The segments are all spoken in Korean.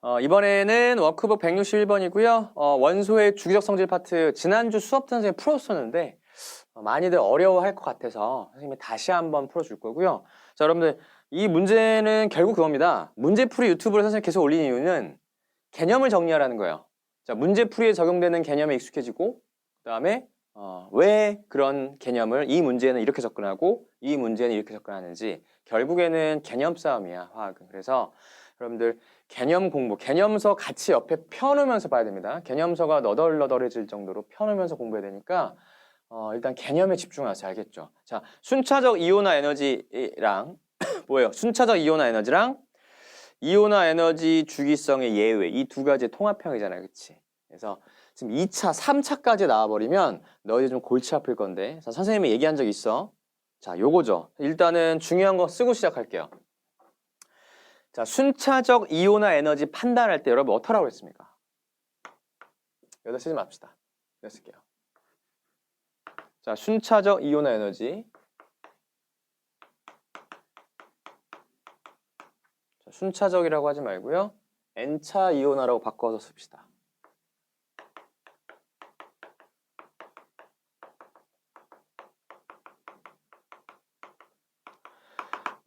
어, 이번에는 워크북 161번이고요. 어, 원소의 주기적 성질 파트 지난주 수업 때 선생님이 풀었었는데 어, 많이들 어려워할 것 같아서 선생님이 다시 한번 풀어줄 거고요. 자, 여러분들 이 문제는 결국 그겁니다. 문제풀이 유튜브를 선생님 계속 올린 이유는 개념을 정리하라는 거예요. 자, 문제풀이에 적용되는 개념에 익숙해지고 그 다음에 어, 왜 그런 개념을 이 문제는 이렇게 접근하고 이 문제는 이렇게 접근하는지 결국에는 개념 싸움이야 화학은. 그래서 여러분들 개념 공부, 개념서 같이 옆에 펴놓으면서 봐야 됩니다. 개념서가 너덜너덜해질 정도로 펴놓으면서 공부해야 되니까 어, 일단 개념에 집중하세요. 알겠죠? 자, 순차적 이온화 에너지랑 뭐예요? 순차적 이온화 에너지랑 이온화 에너지 주기성의 예외 이 두 가지 통합형이잖아요. 그치? 그래서 지금 2차, 3차까지 나와버리면 너희들 좀 골치 아플 건데 자, 선생님이 얘기한 적 있어. 자, 요거죠. 일단은 중요한 거 쓰고 시작할게요. 자, 순차적 이온화 에너지 판단할 때 여러분 어떡하라고 했습니까? 여기다 쓰지 맙시다. 여기다 쓸게요. 자, 순차적 이온화 에너지. 자, 순차적이라고 하지 말고요. N차 이온화라고 바꿔서 씁시다.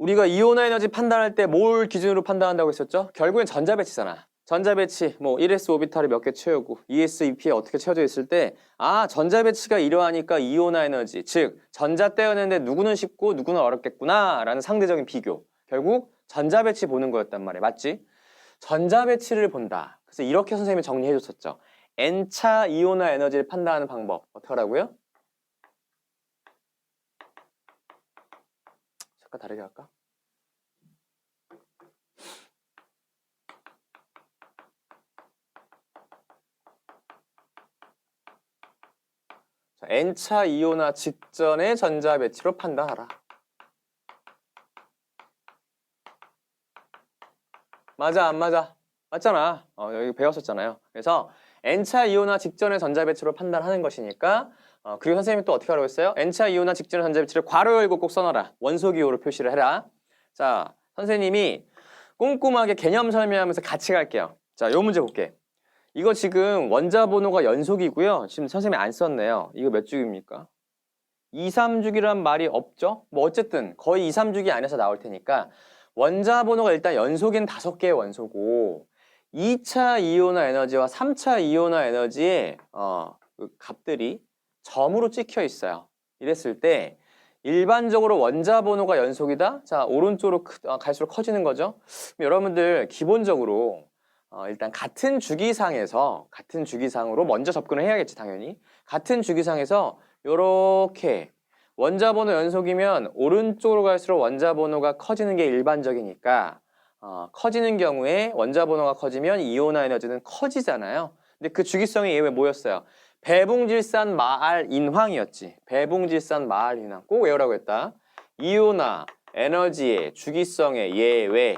우리가 이온화 에너지 판단할 때 뭘 기준으로 판단한다고 했었죠? 결국엔 전자 배치잖아. 전자 배치, 뭐 1s 오비탈을 몇 개 채우고 2s, 2p에 어떻게 채워져 있을 때 아, 전자 배치가 이러하니까 이온화 에너지, 즉 전자 떼어내는데 누구는 쉽고 누구는 어렵겠구나 라는 상대적인 비교. 결국 전자 배치 보는 거였단 말이야. 맞지? 전자 배치를 본다. 그래서 이렇게 선생님이 정리해 줬었죠. N차 이온화 에너지를 판단하는 방법. 어떻게 하라고요? 잠깐 다르게 할까? 자, N차 이온화 직전의 전자 배치로 판단하라. 맞아, 안 맞아? 맞잖아. 어, 여기 배웠었잖아요. 그래서 N차 이온화 직전의 전자 배치로 판단하는 것이니까 어, 그리고 선생님이 또 어떻게 하라고 했어요? N차 이온화 직전의 전자 배치를 괄호 열고 꼭 써놔라. 원소 기호로 표시를 해라. 자, 선생님이 꼼꼼하게 개념 설명하면서 같이 갈게요. 자, 요 문제 볼게. 이거 지금 원자 번호가 연속이고요. 지금 선생님이 안 썼네요. 이거 몇 주기입니까? 2, 3주기란 말이 없죠? 뭐 어쨌든 거의 2, 3주기 안에서 나올 테니까 원자 번호가 일단 연속인 다섯 개의 원소고 2차 이온화 에너지와 3차 이온화 에너지의 어, 그 값들이 점으로 찍혀 있어요. 이랬을 때 일반적으로 원자 번호가 연속이다? 자, 오른쪽으로 크- 어, 갈수록 커지는 거죠. 여러분들 기본적으로 어, 일단 같은 주기상에서 같은 주기상으로 먼저 접근을 해야겠지 당연히 같은 주기상에서 요렇게 원자 번호 연속이면 오른쪽으로 갈수록 원자 번호가 커지는 게 일반적이니까 어, 커지는 경우에 원자 번호가 커지면 이온화 에너지는 커지잖아요. 근데 그 주기성의 예외 뭐였어요? 배붕질산 마알 인황이었지. 배붕질산 마알 인황 꼭 외우라고 했다. 이온화 에너지의 주기성의 예외.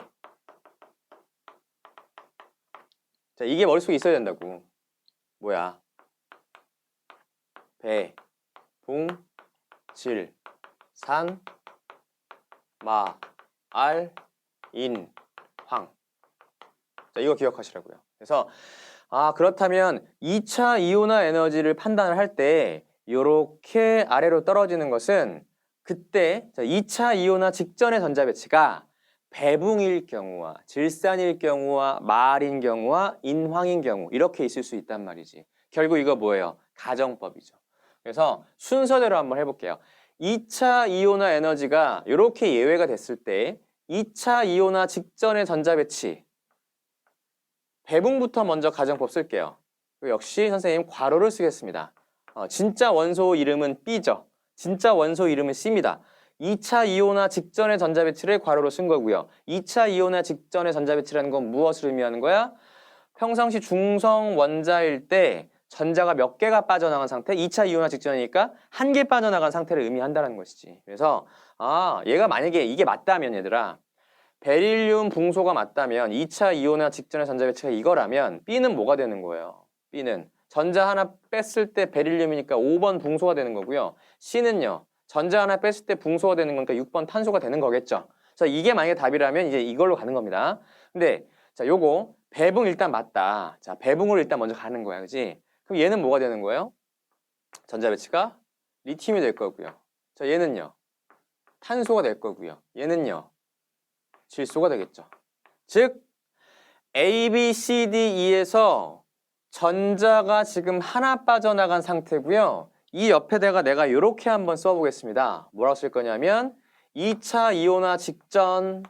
자, 이게 머릿속에 있어야 된다고. 뭐야? 배, 붕, 질, 산, 마, 알, 인, 황. 자, 이거 기억하시라고요. 그래서 아, 그렇다면 2차 이온화 에너지를 판단을 할 때 이렇게 아래로 떨어지는 것은 그때 자, 2차 이온화 직전의 전자 배치가 배붕일 경우와 질산일 경우와 말인 경우와 인황인 경우 이렇게 있을 수 있단 말이지. 결국 이거 뭐예요? 가정법이죠. 그래서 순서대로 한번 해볼게요. 2차 이온화 에너지가 이렇게 예외가 됐을 때 2차 이온화 직전의 전자 배치 배붕부터 먼저 가정법 쓸게요. 역시 선생님 괄호를 쓰겠습니다. 어, 진짜 원소 이름은 B죠. 진짜 원소 이름은 C입니다. 2차 이온화 직전의 전자 배치를 괄호로 쓴 거고요. 2차 이온화 직전의 전자 배치라는 건 무엇을 의미하는 거야? 평상시 중성 원자일 때 전자가 몇 개가 빠져나간 상태? 2차 이온화 직전이니까 한 개 빠져나간 상태를 의미한다는 것이지. 그래서 아, 얘가 만약에 이게 맞다면 얘들아. 베릴륨 붕소가 맞다면 2차 이온화 직전의 전자 배치가 이거라면 B는 뭐가 되는 거예요? B는 전자 하나 뺐을 때 베릴륨이니까 5번 붕소가 되는 거고요. C는요. 전자 하나 뺐을 때 붕소가 되는 거니까 6번 탄소가 되는 거겠죠. 그래서 이게 만약에 답이라면 이제 이걸로 가는 겁니다. 근데 자, 요거 배붕 일단 맞다. 자, 배붕으로 일단 먼저 가는 거야. 그지? 그럼 얘는 뭐가 되는 거예요? 전자 배치가 리튬이 될 거고요. 자, 얘는요. 탄소가 될 거고요. 얘는요. 질소가 되겠죠. 즉 A, B, C, D, E에서 전자가 지금 하나 빠져나간 상태고요. 이 옆에다가 내가 이렇게 한번 써보겠습니다. 뭐라고 쓸 거냐면 2차 이온화 직전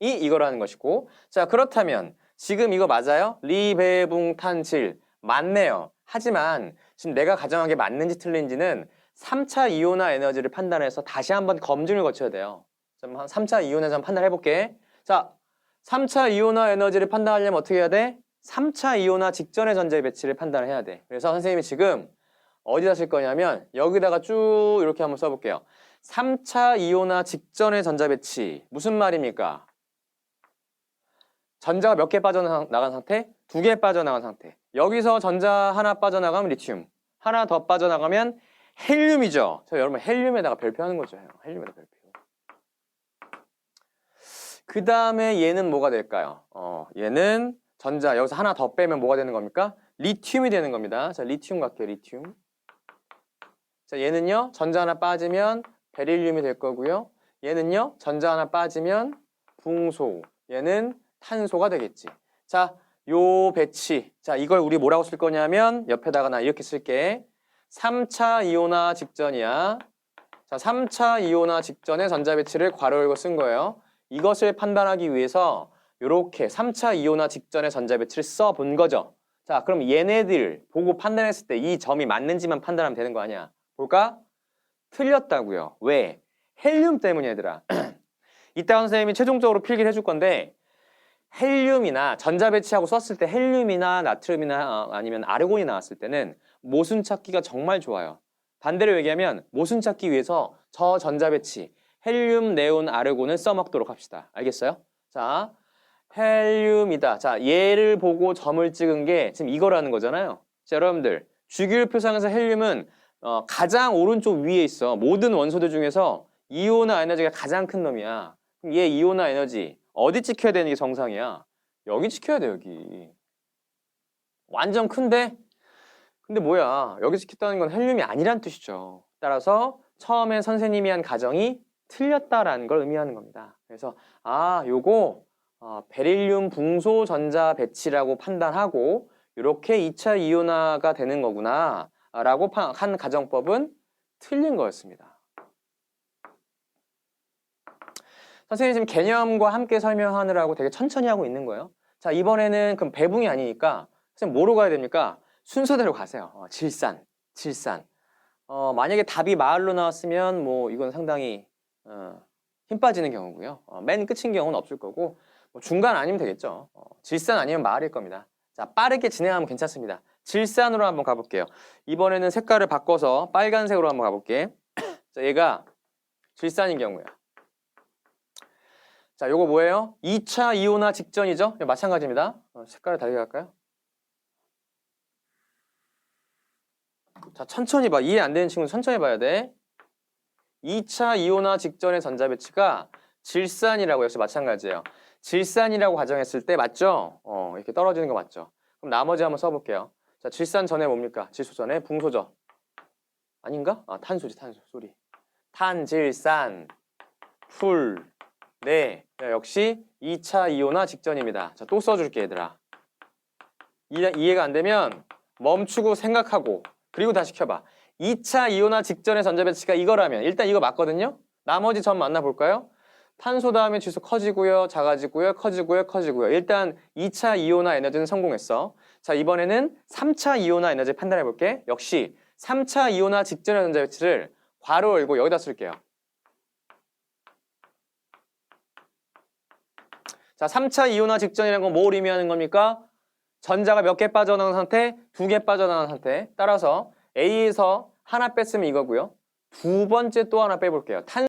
이 이거라는 것이고 자 그렇다면 지금 이거 맞아요? 리배붕탄질 맞네요. 하지만 지금 내가 가정한 게 맞는지 틀린지는 3차 이온화 에너지를 판단해서 다시 한번 검증을 거쳐야 돼요. 좀 한 3차 이온화 좀 판단해 볼게. 자, 3차 이온화 에너지를 판단하려면 어떻게 해야 돼? 3차 이온화 직전의 전자의 배치를 판단을 해야 돼. 그래서 선생님이 지금 어디다 쓸 거냐면 여기다가 쭉 이렇게 한번 써볼게요. 3차 이온화 직전의 전자 배치 무슨 말입니까? 전자가 몇 개 빠져나간 상태? 두 개 빠져나간 상태. 여기서 전자 하나 빠져나가면 리튬, 하나 더 빠져나가면 헬륨이죠. 저 여러분 헬륨에다가 별표하는 거죠. 헬륨에다 별표. 그 다음에 얘는 뭐가 될까요? 어, 얘는 전자 여기서 하나 더 빼면 뭐가 되는 겁니까? 리튬이 되는 겁니다. 자, 리튬 갈게요. 리튬. 자, 얘는요. 전자 하나 빠지면 베릴륨이 될 거고요. 얘는요. 전자 하나 빠지면 붕소. 얘는 탄소가 되겠지. 자, 요 배치. 자, 이걸 우리 뭐라고 쓸 거냐면 옆에다가 나 이렇게 쓸게. 3차 이온화 직전이야. 자, 3차 이온화 직전의 전자 배치를 괄호 열고 쓴 거예요. 이것을 판단하기 위해서 이렇게 3차 이온화 직전의 전자 배치를 써 본 거죠. 자, 그럼 얘네들 보고 판단했을 때 이 점이 맞는지만 판단하면 되는 거 아니야. 볼까? 틀렸다고요. 왜? 헬륨 때문에 얘들아. 이따 선생님이 최종적으로 필기를 해줄 건데 헬륨이나 전자 배치하고 썼을 때 헬륨이나 나트륨이나 어, 아니면 아르곤이 나왔을 때는 모순 찾기가 정말 좋아요. 반대로 얘기하면 모순 찾기 위해서 저 전자 배치 헬륨, 네온, 아르곤을 써먹도록 합시다. 알겠어요? 자, 헬륨이다. 자, 얘를 보고 점을 찍은 게 지금 이거라는 거잖아요. 자, 여러분들 주기율 표상에서 헬륨은 어, 가장 오른쪽 위에 있어. 모든 원소들 중에서 이온화 에너지가 가장 큰 놈이야. 그럼 얘 이온화 에너지 어디 찍혀야 되는 게 정상이야? 여기 찍혀야 돼 여기. 완전 큰데? 근데 뭐야? 여기 찍혔다는 건 헬륨이 아니란 뜻이죠. 따라서 처음에 선생님이 한 가정이 틀렸다라는 걸 의미하는 겁니다. 그래서 아 요거 어, 베릴륨 붕소 전자 배치라고 판단하고 이렇게 2차 이온화가 되는 거구나 라고 파- 한 가정법은 틀린 거였습니다. 선생님 지금 개념과 함께 설명하느라고 되게 천천히 하고 있는 거예요. 자 이번에는 그럼 배붕이 아니니까 선생님 뭐로 가야 됩니까? 순서대로 가세요. 어, 질산, 질산. 어, 만약에 답이 마을로 나왔으면 뭐 이건 상당히 어, 힘 빠지는 경우고요. 어, 맨 끝인 경우는 없을 거고 뭐 중간 아니면 되겠죠. 어, 질산 아니면 마을일 겁니다. 자 빠르게 진행하면 괜찮습니다. 질산으로 한번 가볼게요. 이번에는 색깔을 바꿔서 빨간색으로 한번 가볼게. 자 얘가 질산인 경우야. 자 요거 뭐예요? 2차 이온화 직전이죠? 마찬가지입니다. 어, 색깔을 다르게 할까요? 자 천천히 봐. 이해 안 되는 친구는 천천히 봐야 돼. 2차 이온화 직전의 전자 배치가 질산이라고 역시 마찬가지예요. 질산이라고 가정했을 때 맞죠? 어, 이렇게 떨어지는 거 맞죠? 그럼 나머지 한번 써볼게요. 자, 질산 전에 뭡니까? 질소 전에 붕소죠. 아닌가? 아, 탄소지, 탄소. 소리. 탄질산, 풀, 네. 자, 역시 2차 이온화 직전입니다. 자, 또 써줄게, 얘들아. 이해, 이해가 안 되면 멈추고 생각하고 그리고 다시 켜봐. 2차 이온화 직전의 전자 배치가 이거라면 일단 이거 맞거든요. 나머지 점 만나볼까요? 탄소 다음에 질소 커지고요, 작아지고요, 커지고요, 커지고요. 일단 2차 이온화 에너지는 성공했어. 자 이번에는 3차 이온화 에너지 판단해 볼게. 역시 3차 이온화 직전의 전자 배치를 괄호 열고 여기다 쓸게요. 자 3차 이온화 직전이라는 건 뭘 의미하는 겁니까? 전자가 몇 개 빠져나간 상태? 두 개 빠져나간 상태. 따라서 A에서 하나 뺐으면 이거고요. 두 번째 또 하나 빼볼게요. 탄